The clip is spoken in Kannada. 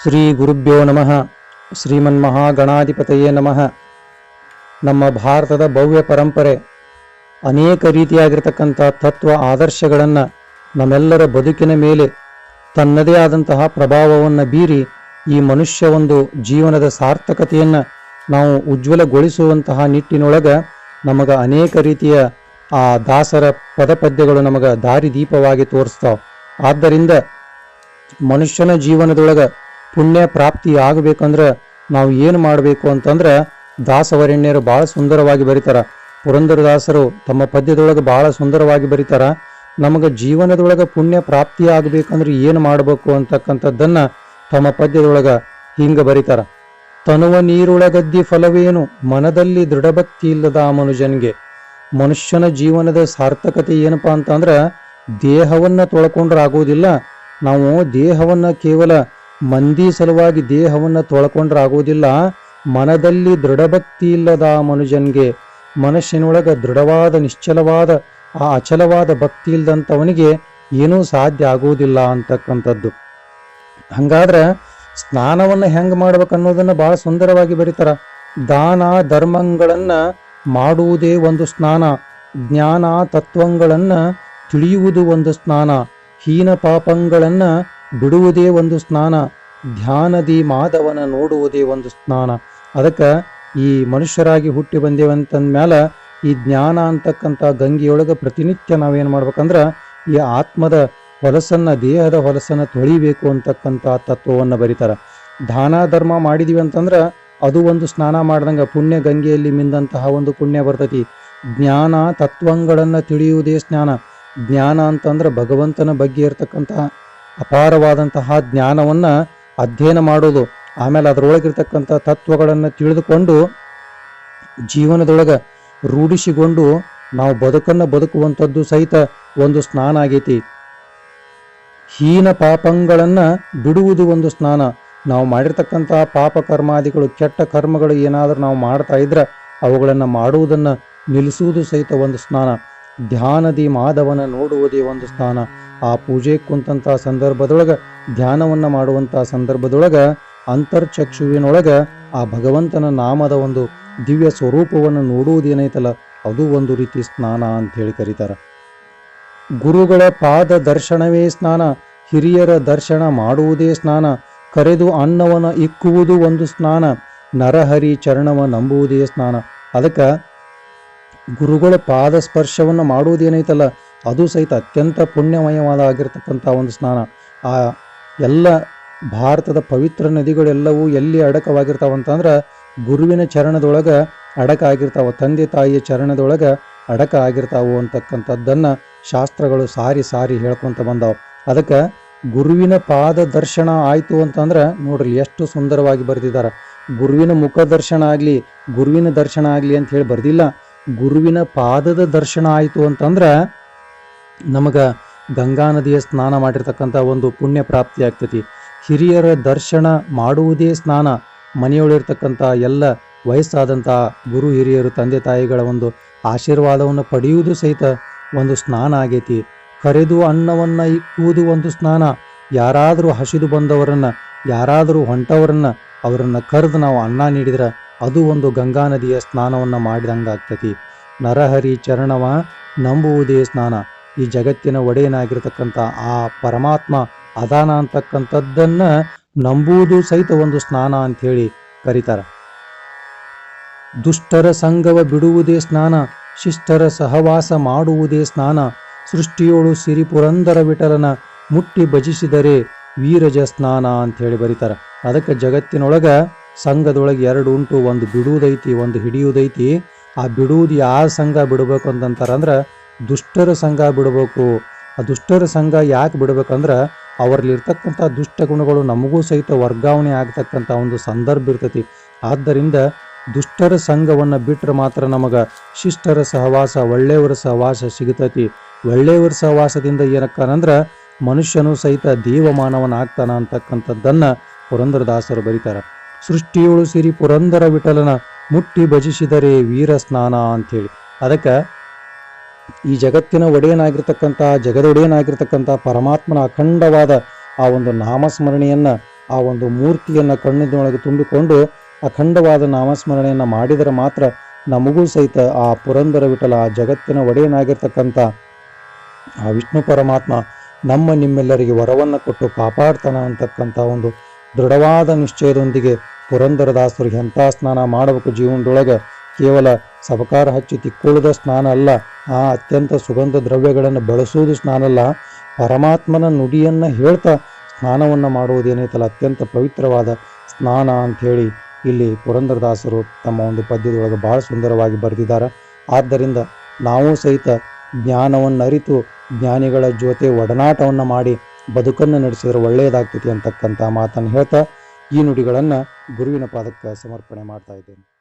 ಶ್ರೀ ಗುರುಭ್ಯೋ ನಮಃ. ಶ್ರೀಮನ್ಮಹಾಗಣಾಧಿಪತಯೇ ನಮಃ. ನಮ್ಮ ಭಾರತದ ಭವ್ಯ ಪರಂಪರೆ, ಅನೇಕ ರೀತಿಯಾಗಿರ್ತಕ್ಕಂಥ ತತ್ವ ಆದರ್ಶಗಳನ್ನು ನಮ್ಮೆಲ್ಲರ ಬದುಕಿನ ಮೇಲೆ ತನ್ನದೇ ಆದಂತಹ ಪ್ರಭಾವವನ್ನು ಬೀರಿ ಈ ಮನುಷ್ಯ ಒಂದು ಜೀವನದ ಸಾರ್ಥಕತೆಯನ್ನು ನಾವು ಉಜ್ವಲಗೊಳಿಸುವಂತಹ ನಿಟ್ಟಿನೊಳಗೆ ನಮಗ ಅನೇಕ ರೀತಿಯ ಆ ದಾಸರ ಪದಪದ್ಯಗಳು ನಮಗೆ ದಾರಿದೀಪವಾಗಿ ತೋರಿಸ್ತಾವೆ. ಆದ್ದರಿಂದ ಮನುಷ್ಯನ ಜೀವನದೊಳಗ ಪುಣ್ಯ ಪ್ರಾಪ್ತಿ ಆಗಬೇಕಂದ್ರೆ ನಾವು ಏನು ಮಾಡಬೇಕು ಅಂತಂದ್ರೆ ದಾಸವರೆಣ್ಯರು ಬಹಳ ಸುಂದರವಾಗಿ ಬರೀತಾರ. ಪುರಂದರದಾಸರು ತಮ್ಮ ಪದ್ಯದೊಳಗೆ ಬಹಳ ಸುಂದರವಾಗಿ ಬರೀತಾರ. ನಮಗೆ ಜೀವನದೊಳಗೆ ಪುಣ್ಯ ಪ್ರಾಪ್ತಿ ಆಗಬೇಕಂದ್ರೆ ಏನು ಮಾಡಬೇಕು ಅಂತಕ್ಕಂಥದ್ದನ್ನ ತಮ್ಮ ಪದ್ಯದೊಳಗೆ ಹಿಂಗ ಬರೀತಾರ. ತನುವ ನೀರೊಳಗದ್ದಿ ಫಲವೇನು? ಮನದಲ್ಲಿ ದೃಢಭಕ್ತಿ ಇಲ್ಲದ ಆ ಮನುಜನ್ಗೆ. ಮನುಷ್ಯನ ಜೀವನದ ಸಾರ್ಥಕತೆ ಏನಪ್ಪಾ ಅಂತಂದ್ರೆ ದೇಹವನ್ನ ತೊಳ್ಕೊಂಡ್ರೆ ಆಗೋದಿಲ್ಲ ನಾವು ದೇಹವನ್ನ ಕೇವಲ ಮಂದಿ ಸಲುವಾಗಿ ದೇಹವನ್ನು ತೊಳ್ಕೊಂಡ್ರೆ ಆಗೋದಿಲ್ಲ ಮನದಲ್ಲಿ ದೃಢಭಕ್ತಿ ಇಲ್ಲದ ಮನುಜನ್ಗೆ ಮನುಷ್ಯನೊಳಗ ದೃಢವಾದ, ನಿಶ್ಚಲವಾದ, ಆ ಅಚಲವಾದ ಭಕ್ತಿ ಇಲ್ಲದಂಥವನಿಗೆ ಏನೂ ಸಾಧ್ಯ ಆಗುವುದಿಲ್ಲ ಅಂತಕ್ಕಂಥದ್ದು. ಹಂಗಾದ್ರೆ ಸ್ನಾನವನ್ನು ಹೆಂಗ್ ಮಾಡ್ಬೇಕು ಅನ್ನೋದನ್ನ ಬಹಳ ಸುಂದರವಾಗಿ ಬರೀತಾರ. ದಾನ ಧರ್ಮಗಳನ್ನ ಮಾಡುವುದೇ ಒಂದು ಸ್ನಾನ. ಜ್ಞಾನ ತತ್ವಗಳನ್ನ ತಿಳಿಯುವುದು ಒಂದು ಸ್ನಾನ. ಹೀನ ಪಾಪಗಳನ್ನ ಬಿಡುವುದೇ ಒಂದು ಸ್ನಾನ. ಧ್ಯಾನದಿ ಮಾಧವನ ನೋಡುವುದೇ ಒಂದು ಸ್ನಾನ. ಅದಕ್ಕೆ ಈ ಮನುಷ್ಯರಾಗಿ ಹುಟ್ಟಿ ಬಂದೇವಂತಂದ್ಮೇಲೆ ಈ ಜ್ಞಾನ ಅಂತಕ್ಕಂಥ ಗಂಗೆಯೊಳಗೆ ಪ್ರತಿನಿತ್ಯ ನಾವೇನು ಮಾಡ್ಬೇಕಂದ್ರೆ ಈ ಆತ್ಮದ ಹೊಲಸನ್ನ, ದೇಹದ ಹೊಲಸನ್ನ ತೊಳಿಬೇಕು ಅಂತಕ್ಕಂಥ ತತ್ವವನ್ನು ಬರೀತಾರೆ. ದಾನ, ಧರ್ಮ ಮಾಡಿದೀವಿ ಅಂತಂದ್ರೆ ಅದು ಒಂದು ಸ್ನಾನ ಮಾಡ್ದಂಗೆ ಪುಣ್ಯ ಗಂಗೆಯಲ್ಲಿ ಮಿಂದಂತಹ ಒಂದು ಪುಣ್ಯ ಬರ್ತೈತಿ. ಜ್ಞಾನ ತತ್ವಗಳನ್ನು ತಿಳಿಯುವುದೇ ಸ್ನಾನ. ಜ್ಞಾನ ಅಂತಂದ್ರೆ ಭಗವಂತನ ಬಗ್ಗೆ ಇರತಕ್ಕಂತಹ ಅಪಾರವಾದಂತಹ ಜ್ಞಾನವನ್ನ ಅಧ್ಯಯನ ಮಾಡೋದು, ಆಮೇಲೆ ಅದರೊಳಗಿರ್ತಕ್ಕಂಥ ತತ್ವಗಳನ್ನು ತಿಳಿದುಕೊಂಡು ಜೀವನದೊಳಗೆ ರೂಢಿಸಿಕೊಂಡು ನಾವು ಬದುಕನ್ನು ಬದುಕುವಂಥದ್ದು ಸಹಿತ ಒಂದು ಸ್ನಾನ ಆಗೈತಿ. ಹೀನ ಪಾಪಗಳನ್ನು ಬಿಡುವುದು ಒಂದು ಸ್ನಾನ. ನಾವು ಮಾಡಿರ್ತಕ್ಕಂಥ ಪಾಪ ಕರ್ಮಾದಿಗಳು, ಕೆಟ್ಟ ಕರ್ಮಗಳು ಏನಾದರೂ ನಾವು ಮಾಡ್ತಾ ಇದ್ರೆ ಅವುಗಳನ್ನು ಮಾಡುವುದನ್ನು ನಿಲ್ಲಿಸುವುದು ಸಹಿತ ಒಂದು ಸ್ನಾನ. ಧ್ಯಾನದಿ ಮಾಧವನ ನೋಡುವುದೇ ಒಂದು ಸ್ಥಾನ. ಆ ಪೂಜೆ ಕುಂತಹ ಸಂದರ್ಭದೊಳಗೆ, ಧ್ಯಾನವನ್ನ ಮಾಡುವಂತ ಸಂದರ್ಭದೊಳಗೆ, ಅಂತರ್ಚಕ್ಷುವಿನೊಳಗೆ ಆ ಭಗವಂತನ ನಾಮದ ಒಂದು ದಿವ್ಯ ಸ್ವರೂಪವನ್ನು ನೋಡುವುದೇನೈತಲ್ಲ, ಅದು ಒಂದು ರೀತಿ ಸ್ನಾನ ಅಂತ ಹೇಳಿ ಕರೀತಾರ. ಗುರುಗಳ ಪಾದ ದರ್ಶನವೇ ಸ್ನಾನ, ಹಿರಿಯರ ದರ್ಶನ ಮಾಡುವುದೇ ಸ್ನಾನ, ಕರೆದು ಅನ್ನವನ ಇಕ್ಕುವುದು ಒಂದು ಸ್ನಾನ, ನರಹರಿ ಚರಣವ ನಂಬುವುದೇ ಸ್ನಾನ. ಅದಕ್ಕೆ ಗುರುಗಳ ಪಾದ ಸ್ಪರ್ಶವನ್ನು ಮಾಡುವುದೇನೈತಲ್ಲ, ಅದು ಸಹಿತ ಅತ್ಯಂತ ಪುಣ್ಯಮಯವಾದ ಆಗಿರ್ತಕ್ಕಂಥ ಒಂದು ಸ್ನಾನ. ಆ ಎಲ್ಲ ಭಾರತದ ಪವಿತ್ರ ನದಿಗಳೆಲ್ಲವೂ ಎಲ್ಲಿ ಅಡಕವಾಗಿರ್ತಾವಂತಂದ್ರೆ, ಗುರುವಿನ ಚರಣದೊಳಗೆ ಅಡಕ ಆಗಿರ್ತಾವ ತಂದೆ ತಾಯಿಯ ಚರಣದೊಳಗೆ ಅಡಕ ಆಗಿರ್ತಾವು ಅಂತಕ್ಕಂಥದ್ದನ್ನು ಶಾಸ್ತ್ರಗಳು ಸಾರಿ ಸಾರಿ ಹೇಳ್ಕೊಂತ ಬಂದಾವ. ಅದಕ್ಕೆ ಗುರುವಿನ ಪಾದ ದರ್ಶನ ಆಯಿತು ಅಂತಂದ್ರೆ, ನೋಡ್ರಿ ಎಷ್ಟು ಸುಂದರವಾಗಿ ಬರೆದಿದ್ದಾರೆ ಗುರುವಿನ ಮುಖ ದರ್ಶನ ಆಗಲಿ, ಗುರುವಿನ ದರ್ಶನ ಆಗಲಿ ಅಂತ ಹೇಳಿ ಬರ್ದಿಲ್ಲ. ಗುರುವಿನ ಪಾದದ ದರ್ಶನ ಆಯಿತು ಅಂತಂದ್ರೆ ನಮಗ ಗಂಗಾ ನದಿಯ ಸ್ನಾನ ಮಾಡಿರ್ತಕ್ಕಂಥ ಒಂದು ಪುಣ್ಯ ಪ್ರಾಪ್ತಿ ಆಗ್ತತಿ. ಹಿರಿಯರ ದರ್ಶನ ಮಾಡುವುದೇ ಸ್ನಾನ ಮನೆಯೊಳಿರ್ತಕ್ಕಂಥ ಎಲ್ಲ ವಯಸ್ಸಾದಂಥ ಗುರು, ಹಿರಿಯರು, ತಂದೆ, ತಾಯಿಗಳ ಒಂದು ಆಶೀರ್ವಾದವನ್ನು ಪಡೆಯುವುದು ಸಹಿತ ಒಂದು ಸ್ನಾನ ಆಗೈತಿ. ಕರೆದು ಅನ್ನವನ್ನ ಇಕ್ಕುವುದು ಒಂದು ಸ್ನಾನ, ಯಾರಾದರೂ ಹಸಿದು ಬಂದವರನ್ನ, ಯಾರಾದರೂ ಹೊಂಟವರನ್ನ, ಅವರನ್ನು ಕರೆದು ನಾವು ಅನ್ನ ನೀಡಿದ್ರೆ ಅದು ಒಂದು ಗಂಗಾ ನದಿಯ ಸ್ನಾನವನ್ನು ಮಾಡಿದಂಗಾಗ್ತತಿ. ನರಹರಿ ಚರಣವ ನಂಬುವುದೇ ಸ್ನಾನ. ಈ ಜಗತ್ತಿನ ಒಡೆಯನಾಗಿರ್ತಕ್ಕಂಥ ಆ ಪರಮಾತ್ಮ ಅದಾನ ಅಂತಕ್ಕಂಥದ್ದನ್ನ ನಂಬುವುದು ಸಹಿತ ಒಂದು ಸ್ನಾನ ಅಂತ ಹೇಳಿ ಕರೀತಾರ. ದುಷ್ಟರ ಸಂಗವ ಬಿಡುವುದೇ ಸ್ನಾನ, ಶಿಷ್ಟರ ಸಹವಾಸ ಮಾಡುವುದೇ ಸ್ನಾನ. ಸೃಷ್ಟಿಯೋಳು ಸಿರಿ ಪುರಂದರ ವಿಠಲನ ಮುಟ್ಟಿ ಭಜಿಸಿದರೆ ವೀರಜ ಸ್ನಾನ ಅಂತ ಹೇಳಿ ಬರೀತಾರ. ಅದಕ್ಕೆ ಜಗತ್ತಿನೊಳಗ ಸಂಘದೊಳಗೆ ಎರಡು ಉಂಟು, ಒಂದು ಬಿಡುವುದೈತಿ, ಒಂದು ಹಿಡಿಯುವುದೈತಿ. ಆ ಬಿಡುವುದು ಯಾವ ಸಂಘ ಬಿಡಬೇಕು ಅಂತಂತಾರಂದ್ರ ದುಷ್ಟರ ಸಂಘ ಬಿಡಬೇಕು. ಆ ದುಷ್ಟರ ಸಂಘ ಯಾಕೆ ಬಿಡಬೇಕಂದ್ರೆ ಅವರಲ್ಲಿರ್ತಕ್ಕಂಥ ದುಷ್ಟ ಗುಣಗಳು ನಮಗೂ ಸಹಿತ ವರ್ಗಾವಣೆ ಆಗ್ತಕ್ಕಂಥ ಒಂದು ಸಂದರ್ಭ ಇರ್ತೈತಿ. ಆದ್ದರಿಂದ ದುಷ್ಟರ ಸಂಘವನ್ನು ಬಿಟ್ಟರೆ ಮಾತ್ರ ನಮಗೆ ಶಿಷ್ಟರ ಸಹವಾಸ, ಒಳ್ಳೆಯವರ ಸಹವಾಸ ಸಿಗತೈತಿ. ಒಳ್ಳೆಯವರ ಸಹವಾಸದಿಂದ ಏನಕ್ಕನಂದ್ರೆ ಮನುಷ್ಯನು ಸಹಿತ ದೇವಮಾನವನ ಆಗ್ತಾನ ಅಂತಕ್ಕಂಥದ್ದನ್ನು ಪುರಂದರದಾಸರು ಬರೀತಾರ. ಸೃಷ್ಟಿಯೋಳು ಸಿರಿ ಪುರಂದರ ವಿಠಲನ ಮುಟ್ಟಿ ಭಜಿಸಿದರೆ ವೀರ ಸ್ನಾನ ಅಂಥೇಳಿ. ಅದಕ್ಕೆ ಈ ಜಗತ್ತಿನ ಒಡೆಯನಾಗಿರ್ತಕ್ಕಂಥ ಜಗದೊಡೆಯನಾಗಿರ್ತಕ್ಕಂಥ ಪರಮಾತ್ಮನ ಅಖಂಡವಾದ ಆ ಒಂದು ನಾಮಸ್ಮರಣೆಯನ್ನು, ಆ ಒಂದು ಮೂರ್ತಿಯನ್ನು ಕಣ್ಣಿನೊಳಗೆ ತುಂಬಿಕೊಂಡು ಅಖಂಡವಾದ ನಾಮಸ್ಮರಣೆಯನ್ನು ಮಾಡಿದರೆ ಮಾತ್ರ ನಮಗೂ ಸಹಿತ ಆ ಪುರಂದರ ವಿಠಲ, ಆ ಜಗತ್ತಿನ ಒಡೆಯನಾಗಿರ್ತಕ್ಕಂಥ ಆ ವಿಷ್ಣು ಪರಮಾತ್ಮ ನಮ್ಮ ನಿಮ್ಮೆಲ್ಲರಿಗೆ ವರವನ್ನು ಕೊಟ್ಟು ಕಾಪಾಡ್ತಾನ ಅಂತಕ್ಕಂಥ ಒಂದು ದೃಢವಾದ ನಿಶ್ಚಯದೊಂದಿಗೆ ಪುರಂದರದಾಸರು ಎಂಥ ಸ್ನಾನ ಮಾಡಬೇಕು ಜೀವನದೊಳಗೆ. ಕೇವಲ ಸಬಕಾರ ಹಚ್ಚಿ ತಿಕ್ಕೊಳ್ಳುದ ಸ್ನಾನ ಅಲ್ಲ, ಆ ಅತ್ಯಂತ ಸುಗಂಧ ದ್ರವ್ಯಗಳನ್ನು ಬಳಸುವುದು ಸ್ನಾನ ಅಲ್ಲ. ಪರಮಾತ್ಮನ ನುಡಿಯನ್ನು ಹೇಳ್ತಾ ಸ್ನಾನವನ್ನು ಮಾಡುವುದೇನೈತಲ್ಲ ಅತ್ಯಂತ ಪವಿತ್ರವಾದ ಸ್ನಾನ ಅಂಥೇಳಿ ಇಲ್ಲಿ ಪುರಂದರದಾಸರು ತಮ್ಮ ಒಂದು ಪದ್ಯದೊಳಗೆ ಭಾಳ ಸುಂದರವಾಗಿ ಬರೆದಿದ್ದಾರೆ. ಆದ್ದರಿಂದ ನಾವು ಸಹಿತ ಜ್ಞಾನವನ್ನು ಅರಿತು ಜ್ಞಾನಿಗಳ ಜೊತೆ ಒಡನಾಟವನ್ನು ಮಾಡಿ ಬದುಕನ್ನು ನಡೆಸಿದರೆ ಒಳ್ಳೆಯದಾಗ್ತೈತಿ ಅಂತಕ್ಕಂಥ ಮಾತನ್ನು ಹೇಳ್ತಾ ಈ ನುಡಿಗಳನ್ನು ಗುರುವಿನ ಪಾದಕ್ಕೆ ಸಮರ್ಪಣೆ ಮಾಡ್ತಾ ಇದ್ದೇನೆ.